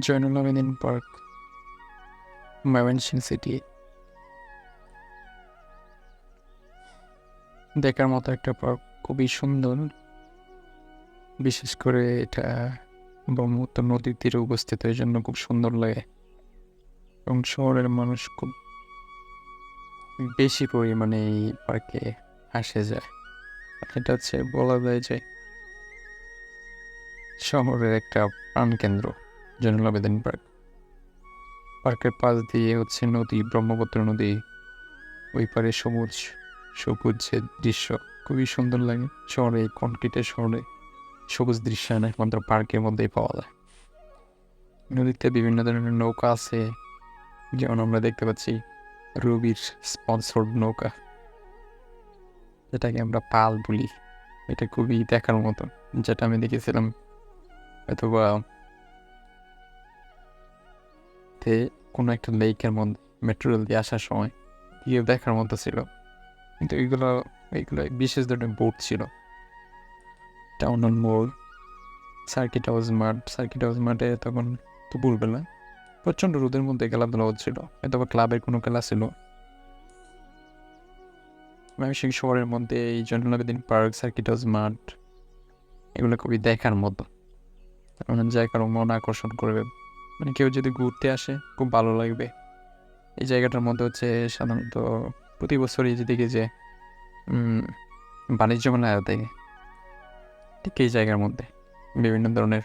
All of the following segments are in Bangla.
Zainul Abedin park Mymensingh city. দেখার মতো একটা পার্ক, খুবই সুন্দর। বিশেষ করে এটা ব্রহ্মপুত্র নদীর তীরে অবস্থিত, এই জন্য খুব সুন্দর লাগে। এবং শহরের মানুষ খুব বেশি পরিমাণে এই পার্কে আসে যায়। এটা হচ্ছে বলা যায় যে শহরের একটা প্রাণকেন্দ্র। জয়নুল আবেদিন পার্ক। পার্কের পাশ দিয়ে হচ্ছে নদী, ব্রহ্মপুত্র নদী। ওই পারে সবুজ, সবুজের দৃশ্য। খুবই সুন্দর লাগে শহরে কনক্রিটের শহরে। সবুজ দৃশ্য না, একমাত্র পার্কের মধ্যেই পাওয়া যায়। নদীতে বিভিন্ন ধরনের নৌকা আছে। যেমন আমরা দেখতে পাচ্ছি রবির স্পন্সর্ড নৌকা। যেটাকে আমরা পাল বলি। এটা খুবই দেখার মতো, যেটা আমি দেখেছিলাম। অথবা তে কোনো একটা লেকের মধ্যে মেট্রো রেল দিয়ে আসার সময় গিয়ে দেখার মতো ছিল। কিন্তু এইগুলো এইগুলো বিশেষ ধরনের বোট ছিল। টাউন অন মোড় সার্কিট হাউস মাঠ সার্কিট হাউস মাঠে তখন দুপুরবেলা প্রচণ্ড রোদের মধ্যে খেলাধুলা হচ্ছিল। অথবা ক্লাবের কোনো খেলা ছিল। ময়মনসিংহ শহরের মধ্যে এই Zainul Abedin park circuit house মাঠ এগুলো খুবই দেখার মতো। জায়গার মন আকর্ষণ করবে। মানে কেউ যদি ঘুরতে আসে, খুব ভালো লাগবে। এই জায়গাটার মধ্যে হচ্ছে সাধারণত প্রতি বছরই যেদিকে যে বাণিজ্য মেলা থাকে ঠিক এই জায়গার মধ্যে বিভিন্ন ধরনের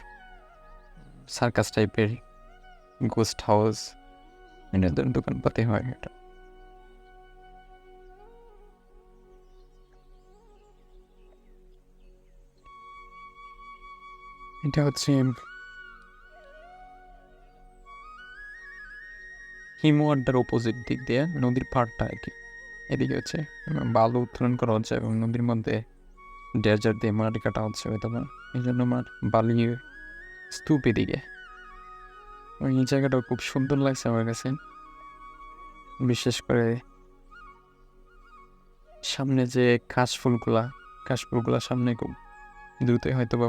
সার্কাস টাইপের গোস্ট হাউস বিভিন্ন ধরনের দোকানপাতি হয় এটা। এটা হচ্ছে হিমু আড্ডার অপোজিট দিক দিয়ে নদীর পাড়টা আর কি। এদিকে হচ্ছে, বালু উত্তোলন করা হচ্ছে এবং নদীর মধ্যে ডেজার দিয়ে মাটি কাটা হচ্ছে হয়তো বা। এই জন্য আমার বালি স্তূপ এদিকে। এই জায়গাটা খুব সুন্দর লাগছে আমার কাছে। বিশেষ করে সামনে যে কাশফুলগুলা কাশফুলগুলা সামনে খুব দ্রুতই হয়তো বা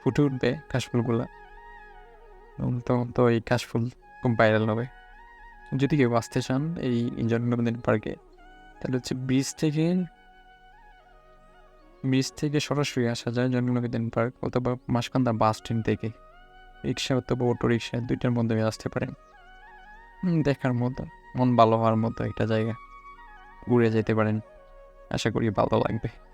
ফুটে উঠবে কাশফুলগুলা তখন তো এই কাশফুল খুব ভাইরাল হবে। যদি কেউ আসতে চান এই জন্মদিন পার্কে, তাহলে হচ্ছে ব্রিজ থেকে ব্রিজ থেকে সরাসরি আসা যায় জন্মদিন পার্ক অথবা মাসকান্দা বাস স্ট্যান্ড থেকে। রিক্সা অথবা অটো রিক্সা দুইটার মধ্যে আসতে পারেন। দেখার মতো, মন ভালো হওয়ার মতো একটা জায়গা। ঘুরে যেতে পারেন। আশা করি ভালো লাগবে।